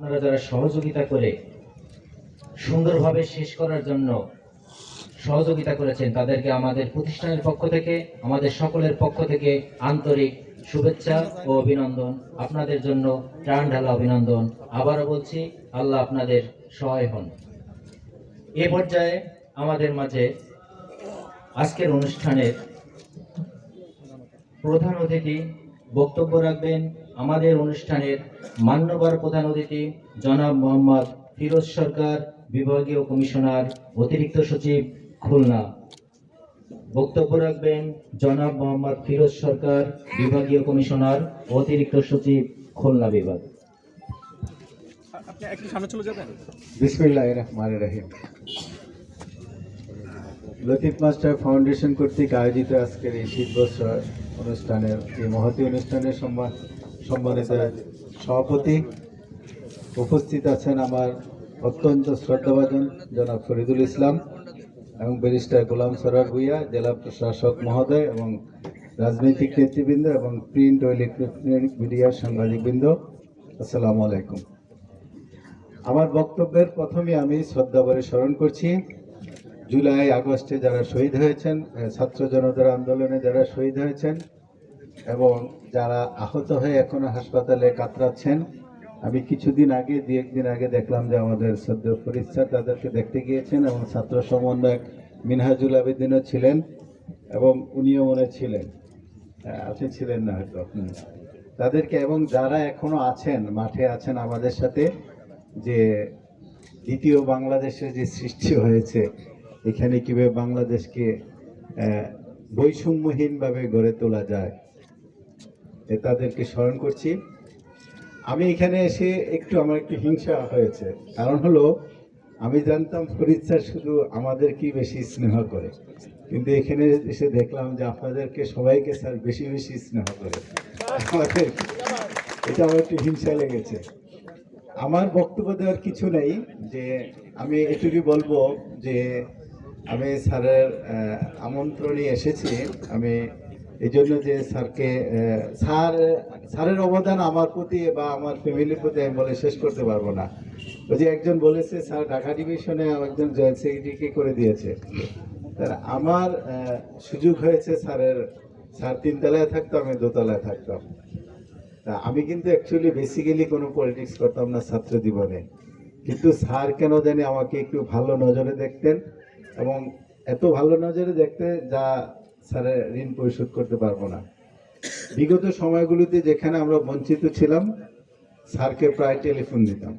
আপনারা যারা সহযোগিতা করে সুন্দরভাবে শেষ করার জন্য সহযোগিতা করেছেন, তাদেরকে আমাদের প্রতিষ্ঠানের পক্ষ থেকে, আমাদের সকলের পক্ষ থেকে আন্তরিক শুভেচ্ছা ও অভিনন্দন। আপনাদের জন্য প্রাণ ঢালা অভিনন্দন। আবারও বলছি, আল্লাহ আপনাদের সহায় হন। এ পর্যায়ে আমাদের মাঝে আজকের অনুষ্ঠানের প্রধান অতিথি বক্তব্য রাখবেন আমাদের অনুষ্ঠানের মান্যবর প্রধান অতিথি জনাব মোহাম্মদ ফিরোজ সরকার বিভাগীয় কমিশনার অতিরিক্ত সচিব খুলনা। বক্তব্য রাখবেন জনাব মোহাম্মদ ফিরোজ সরকার বিভাগীয় কমিশনার অতিরিক্ত সচিব খুলনা বিভাগ। আপনি একটু সামনে চলে যাবেন? বিসমিল্লাহ রহমান রহিম। লতিফ মাস্টার ফাউন্ডেশন কর্তৃক আয়োজিত আজকের এই শীত বছর অনুষ্ঠানের এই মহতী অনুষ্ঠানের সম্মান সম্মানিত সভাপতি উপস্থিত আছেন আমার অত্যন্ত শ্রদ্ধাভাজন জনাব ফরিদুল ইসলাম এবং ব্যারিস্টার গোলাম সরার ভুইয়া, জেলা প্রশাসক মহোদয় এবং রাজনৈতিক নেতৃবৃন্দ এবং প্রিন্ট ও ইলেকট্রনিক মিডিয়ার সাংবাদিকবৃন্দ। আসসালামু আলাইকুম। আমার বক্তব্যের প্রথমে আমি শ্রদ্ধাভরে স্মরণ করছি, জুলাই আগস্টে যারা শহীদ হয়েছেন ছাত্র জনতার আন্দোলনে যারা শহীদ হয়েছেন এবং যারা আহত হয়ে এখনও হাসপাতালে কাতরাচ্ছেন আমি কিছুদিন আগে দু একদিন আগে দেখলাম যে আমাদের সদ্য ফরিদ স্যার তাদেরকে দেখতে গিয়েছেন এবং ছাত্র সমন্বয়ক মিনহাজুল আবেদিনও ছিলেন এবং উনিও মনে ছিলেন আপনি ছিলেন না হয়তো। তাদেরকে এবং যারা এখনও আছেন মাঠে আছেন আমাদের সাথে যে দ্বিতীয় বাংলাদেশের যে সৃষ্টি হয়েছে এখানে কীভাবে বাংলাদেশকে বৈষম্যহীনভাবে গড়ে তোলা যায় তাদেরকে স্মরণ করছি। আমি এখানে এসে একটু আমার একটু হিংসা হয়েছে। কারণ হলো, আমি জানতাম ফরিদ স্যার শুধু আমাদেরকেই বেশি স্নেহ করে। কিন্তু এখানে এসে দেখলাম যে আপনাদেরকে সবাইকে স্যার বেশি বেশি স্নেহ করে। আমাদের, এটা আমার একটু হিংসা লেগেছে। আমার বক্তব্য দেওয়ার কিছু নেই, যে আমি এটুকুই বলব যে আমি স্যারের আমন্ত্রণে এসেছি। আমি এই জন্য যে স্যারকে স্যার, স্যারের অবদান আমার প্রতি বা আমার ফ্যামিলির প্রতি আমি বলে শেষ করতে পারব না। ওই যে একজন বলেছে, স্যার ঢাকা ডিভিশনে একজন জয়েন্ট সেক্রেটারিকে করে দিয়েছে। তার আমার সুযোগ হয়েছে স্যারের, স্যার তিনতলায় থাকতো, আমি দোতলায় থাকতাম। তা আমি কিন্তু অ্যাকচুয়ালি বেসিক্যালি কোনো পলিটিক্স করতাম না ছাত্র জীবনে। কিন্তু স্যার কেন জানি আমাকে একটু ভালো নজরে দেখতেন এবং এত ভালো নজরে দেখতে যা স্যারের ঋণ পরিশোধ করতে পারব না। বিগত সময়গুলোতে যেখানে আমরা বঞ্চিত ছিলাম, স্যারকে প্রায় টেলিফোন দিতাম।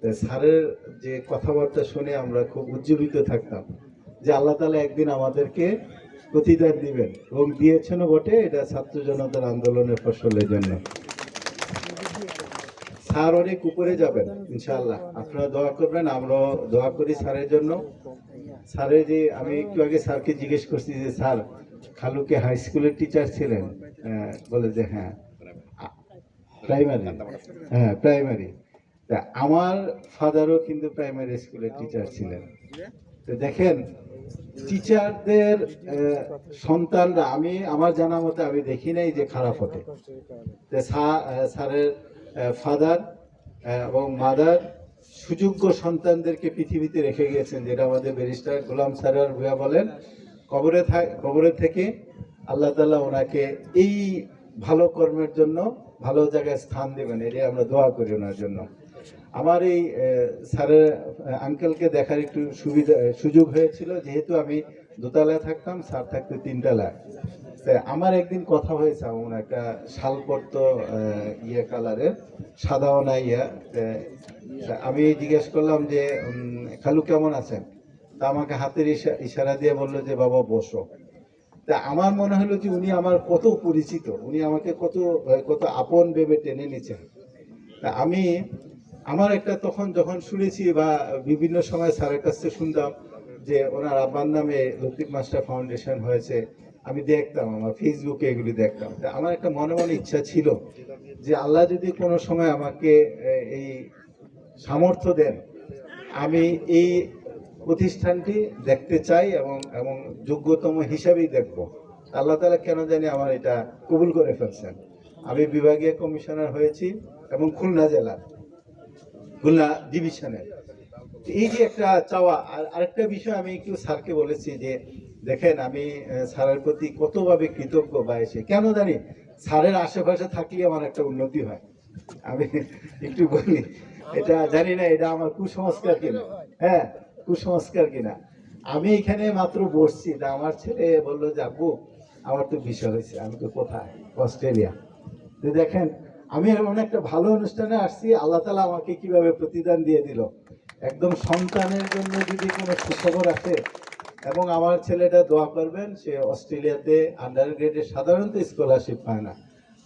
তাই স্যারের যে কথাবার্তা শুনে আমরা খুব উজ্জীবিত থাকতাম যে আল্লাহ তালা একদিন আমাদেরকে প্রতিদান দিবেন এবং দিয়েছেনও বটে, এটা ছাত্র জনতার আন্দোলনের ফসলের জন্য। স্যার অনেক উপরে যাবেন, ইনশাআল্লাহ। আপনারা দোয়া করবেন, আমরাও দোয়া করি স্যারের জন্য। স্যারের যে, আমি একটু আগে স্যারকে জিজ্ঞেস করছি যে, স্যার, খালুকে হাই স্কুলের টিচার ছিলেন? বলে যে হ্যাঁ। প্রাইমারি হ্যাঁ প্রাইমারি তা আমার ফাদারও কিন্তু প্রাইমারি স্কুলের টিচার ছিলেন। তো দেখেন টিচারদের সন্তানরা, আমি, আমার জানা মতে আমি দেখি নাই যে খারাপ হতে। স্যারের ফাদার এবং মাদার সুযোগ্য সন্তানদেরকে পৃথিবীতে রেখে গিয়েছেন, যেটা আমাদের ব্যারিস্টার গোলাম স্যারের ভূয়া বলেন। কবরে থাক থেকে আল্লাহ তাআলা ওনাকে এই ভালো কর্মের জন্য ভালো জায়গায় স্থান দেবেন, এটাই আমরা দোয়া করি ওনার জন্য। আমার এই স্যারের আঙ্কেলকে দেখার একটু সুবিধা, সুযোগ হয়েছিল, যেহেতু আমি দোতলায় থাকতাম স্যার থাকতো তিনতলায়। আমার একদিন কথা হয়েছে এমন একটা শাল পরতো আহ, ইয়ে কালারের সাদাও না ইয়া আমি জিজ্ঞেস করলাম যে খালু কেমন আছেন? তা আমাকে হাতের ইশা- ইশারা দিয়ে বলল যে বাবা বসো। তা আমার মনে হলো যে উনি আমার কত পরিচিত উনি আমাকে কত কত আপন ভেবে টেনে নিচ্ছেন তা আমি আমার একটা তখন যখন শুনেছি বা বিভিন্ন সময় স্যারের কাছ থেকে শুনতাম যে ওনার আব্বার নামে লতিফ মাস্টার ফাউন্ডেশন হয়েছে আমি দেখতাম, আমার ফেসবুকে এগুলি দেখতাম। আমার একটা মনে মনে ইচ্ছা ছিল যে আল্লাহ যদি কোনো সময় আমাকে এই সামর্থ্য দেন, আমি এই প্রতিষ্ঠানটি দেখতে চাই এবং এবং যোগ্যতম হিসাবেই দেখব। আল্লাহ তালা কেন জানি আমার এটা কবুল করে ফেলছেন। আমি বিভাগীয় কমিশনার হয়েছি এবং খুলনা জেলার খুলনা ডিভিশনে তো এই যে একটা চাওয়া, আর আরেকটা বিষয় আমি একটু স্যারকে বলেছি যে দেখেন আমি স্যারের প্রতি কতভাবে কৃতজ্ঞ বা এসে। কেন জানি স্যারের আশেপাশে থাকলে আমার একটা উন্নতি হয়। আমি একটু বলি, এটা জানি না, এটা আমার কুসংস্কার কিনা হ্যাঁ কুসংস্কার কিনা আমি এখানে মাত্র বসছি, তা আমার ছেলে বলল যে, আব্বু, আমার তো বিষয় হয়েছে, আমি তো কোথায়? অস্ট্রেলিয়া। তো দেখেন, আমি এমন একটা ভালো অনুষ্ঠানে আসছি, আল্লাহ তালা আমাকে কীভাবে প্রতিদান দিয়ে দিল। একদম সন্তানের জন্য যদি কোনো সুখবর আসে এবং আমার ছেলেটা দোয়া করবেন, সে অস্ট্রেলিয়াতে আন্ডার গ্রেডে সাধারণত স্কলারশিপ পায় না।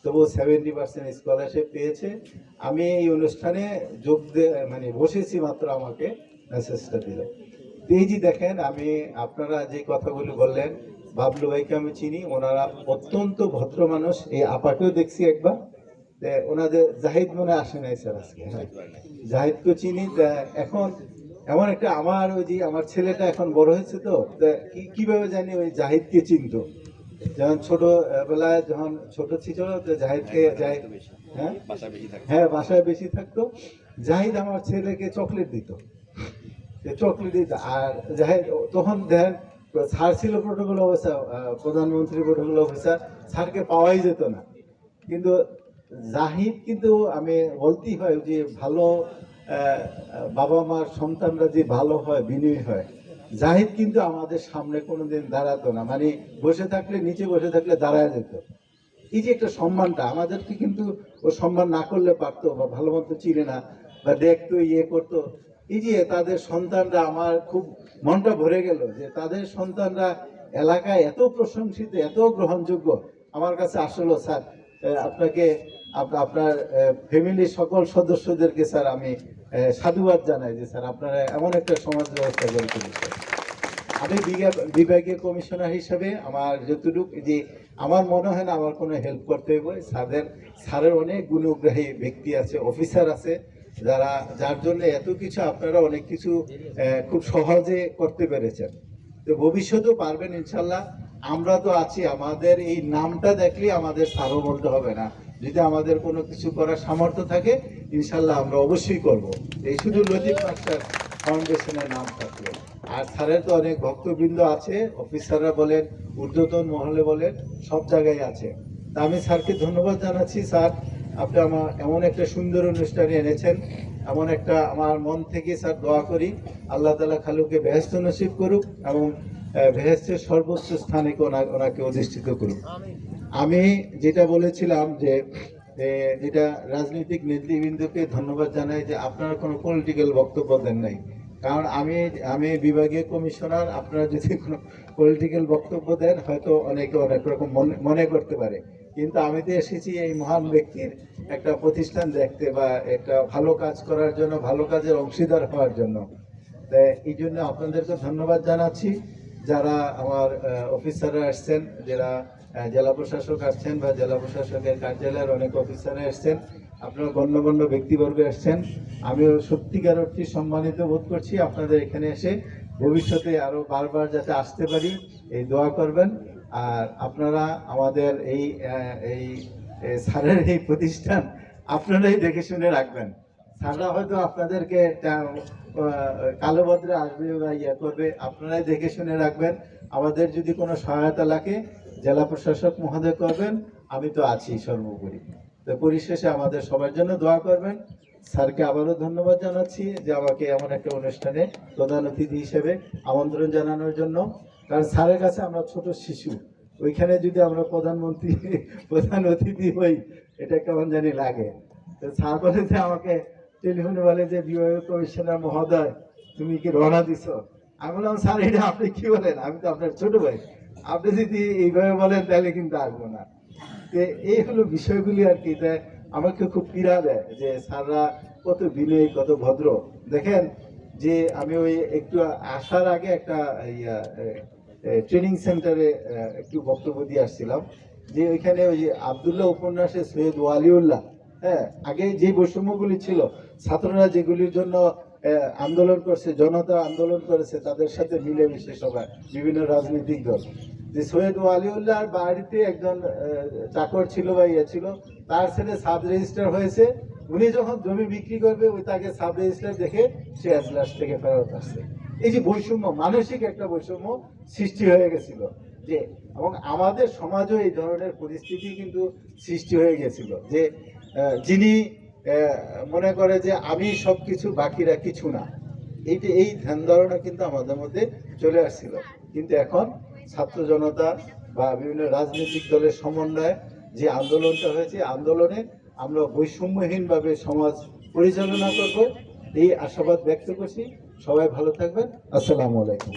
তবুও সেভেন্টি পার্সেন্ট স্কলারশিপ পেয়েছে। আমি এই অনুষ্ঠানে যোগ মানে বসেছি মাত্র আমাকে মেসেজটা দিল। এই যে দেখেন, আমি আপনারা যে কথাগুলো বললেন, বাবলু ভাইকে আমি চিনি, ওনারা অত্যন্ত ভদ্র মানুষ। এই আপাকেও দেখছি একবার। ওনাদের জাহিদ মনে আসে নাই স্যার আজকে হ্যাঁ। জাহিদকে চিনি। এখন এমন একটা আমার ওই যে আমার ছেলেটা এখন বড় হয়েছে তো কীভাবে জানি ওই জাহিদকে চিনতো? যখন ছোট আহ, বেলায় যখন ছোট ছিল জাহিদকে জাহিদ হ্যাঁ? হ্যাঁ বাসায় বেশি থাকতো। জাহিদ আমার ছেলেকে চকলেট দিত। চকলেট দিত। আর জাহিদ তখন দেখেন স্যার ছিল প্রোটোকল অফিসার প্রধানমন্ত্রী প্রোটোকল অফিসার স্যারকে পাওয়াই যেত না। কিন্তু জাহিদ কিন্তু আমি বলতেই হয় যে ভালো বাবা মার সন্তানরা যে ভালো হয়, বিনয়ী হয়, জাহিদ কিন্তু আমাদের সামনে কোনোদিন দাঁড়াতো না। মানে বসে থাকলে, নিচে বসে থাকলে দাঁড়ায় যেত। এই যে একটা সম্মানটা, আমাদেরকে কিন্তু ও সম্মান না করলে পারতো বা ভালো মতো চিনে না বা দেখতো ইয়ে করতো। এই যে তাদের সন্তানরা আমার খুব মনটা ভরে গেল যে তাদের সন্তানরা এলাকায় এত প্রশংসিত, এত গ্রহণযোগ্য। আমার কাছে আসলো, স্যার আপনাকে আপ- আপনার ফ্যামিলির সকল সদস্যদেরকে স্যার আমি সাধুবাদ জানাই যে স্যার আপনারা এমন একটা সমাজ ব্যবস্থা গড়ে তুলেছেন। আমি বিভাগীয় কমিশনার হিসেবে আমার যতটুক যে আমার মনে হয় না আমার কোনো হেল্প করতে হবে স্যারের স্যারের অনেক গুণগ্রাহী ব্যক্তি আছে, অফিসার আছে, যারা, যার জন্য এত কিছু আপনারা অনেক কিছু খুব সহজে করতে পেরেছেন। তো ভবিষ্যতেও পারবেন ইনশাল্লাহ। আমরা তো আছি, আমাদের এই নামটা দেখলে আমাদের স্যারও বলতে হবে না। যদি আমাদের কোনো কিছু করার সামর্থ্য থাকে, ইনশাল্লাহ আমরা অবশ্যই করব। এই শুধু লজিক মাস্টার ফাউন্ডেশনের নাম থাকবে আর স্যারের তো অনেক ভক্তবৃন্দ আছে, অফিসাররা বলেন, ঊর্ধ্বতন মহলে বলেন, সব জায়গায় আছে। তা আমি স্যারকে ধন্যবাদ জানাচ্ছি, স্যার। আপনি আমার এমন একটা সুন্দর অনুষ্ঠানে এনেছেন, এমন একটা আমার মন থেকে স্যার দোয়া করি, আল্লাহ তালা খালুকে বেহেস্ত নসিব করুক এবং বেহেস্তের সর্বোচ্চ স্থানে ওনা- ওনাকে অধিষ্ঠিত করুক। আমি যেটা বলেছিলাম যে যেটা রাজনৈতিক নেতৃবৃন্দকে ধন্যবাদ জানাই যে আপনারা কোনো পলিটিক্যাল বক্তব্য দেন নাই। কারণ আমি আমি বিভাগীয় কমিশনার, আপনারা যদি কোনো পলিটিক্যাল বক্তব্য দেন, হয়তো অনেকে অনেক রকম মনে মনে করতে পারে। কিন্তু আমি তো এসেছি এই মহান ব্যক্তির একটা প্রতিষ্ঠান দেখতে বা একটা ভালো কাজ করার জন্য, ভালো কাজের অংশীদার হওয়ার জন্য। তাই এই জন্য আপনাদেরকে ধন্যবাদ জানাচ্ছি। যারা আমার অফিসাররা আসছেন, যারা জেলা প্রশাসক আসছেন বা জেলা প্রশাসকের কার্যালয়ের অনেক অফিসাররা এসছেন আপনারা গণ্যমান্য ব্যক্তিবর্গ এসছেন আমিও সত্যিকার অর্থে সম্মানিত বোধ করছি আপনাদের এখানে এসে। ভবিষ্যতে আরও বারবার যাতে আসতে পারি, এই দোয়া করবেন। আর আপনারা আমাদের এই এই এই স্যারের এই প্রতিষ্ঠান আপনারাই দেখে শুনে রাখবেন। স্যাররা হয়তো আপনাদেরকে কালো ভদ্রে আসবে বা ইয়ে করবে, আপনারাই দেখে শুনে রাখবেন। আমাদের যদি কোনো সহায়তা লাগে, জেলা প্রশাসক মহোদয় করবেন, আমি তো আছি সর্বোপরি। তো পরিশেষে আমাদের সবার জন্য দোয়া করবেন। স্যারকে আবারও ধন্যবাদ জানাচ্ছি যে আমাকে এমন একটা অনুষ্ঠানে প্রধান অতিথি হিসেবে আমন্ত্রণ জানানোর জন্য। কারণ স্যারের কাছে আমরা ছোট শিশু, ওইখানে যদি আমরা প্রধানমন্ত্রী, প্রধান অতিথি হই, এটা কেমন জানি লাগে। তো স্যার বলে যে আমাকে টেলিফোনে বলে যে বিভাগীয় কমিশনার মহোদয়, তুমি কি রওনা দিছ? আমি বললাম, স্যার, এটা আপনি কি বলেন? আমি তো আপনার ছোট ভাই। আপনি যদি এইভাবে বলেন, তাহলে কিন্তু আসব না। এই হলো বিষয়গুলি আর কি আমাকে খুব পীড়া দেয় যে, স্যাররা কত বিনয়ী, কত ভদ্র। দেখেন যে, আমি ওই একটু আসার আগে একটা ইয়া ট্রেনিং সেন্টারে একটু বক্তব্য দিয়ে আসছিলাম। যে ওইখানে ওই যে আবদুল্লাহ উপন্যাসে সৈয়দ ওয়ালিউল্লাহ হ্যাঁ আগে যে বৈষম্যগুলি ছিল, ছাত্ররা যেগুলির জন্য আন্দোলন করছে, জনতা আন্দোলন করেছে, তাদের সাথে মিলেমিশে সবাই, বিভিন্ন রাজনৈতিক দল। যে সৈয়দ ওয়ালিউল্লাহর বাড়িতে একজন চাকর ছিল বা ইয়ে ছিল, তার ছেলে সাব রেজিস্টার হয়েছে। উনি যখন জমি বিক্রি করবে, ওই তাকে সাব রেজিস্ট্রার দেখে সে এজলাস থেকে ফেরত আসছে। এই যে বৈষম্য, মানসিক একটা বৈষম্য সৃষ্টি হয়ে গেছিল, যে, এবং আমাদের সমাজও এই ধরনের পরিস্থিতি কিন্তু সৃষ্টি হয়ে গেছিল, যে যিনি মনে করে যে আমি সব কিছু বাকিরা কিছু না এইটা, এই ধ্যান ধারণা কিন্তু আমাদের মধ্যে চলে আসছিল। কিন্তু এখন ছাত্র জনতা বা বিভিন্ন রাজনৈতিক দলের সমন্বয়ে যে আন্দোলনটা হয়েছে আন্দোলনে আমরা বৈষম্যহীনভাবে সমাজ পরিচালনা করব। এই আশাবাদ ব্যক্ত করছি। সবাই ভালো থাকবেন। আসসালামু আলাইকুম।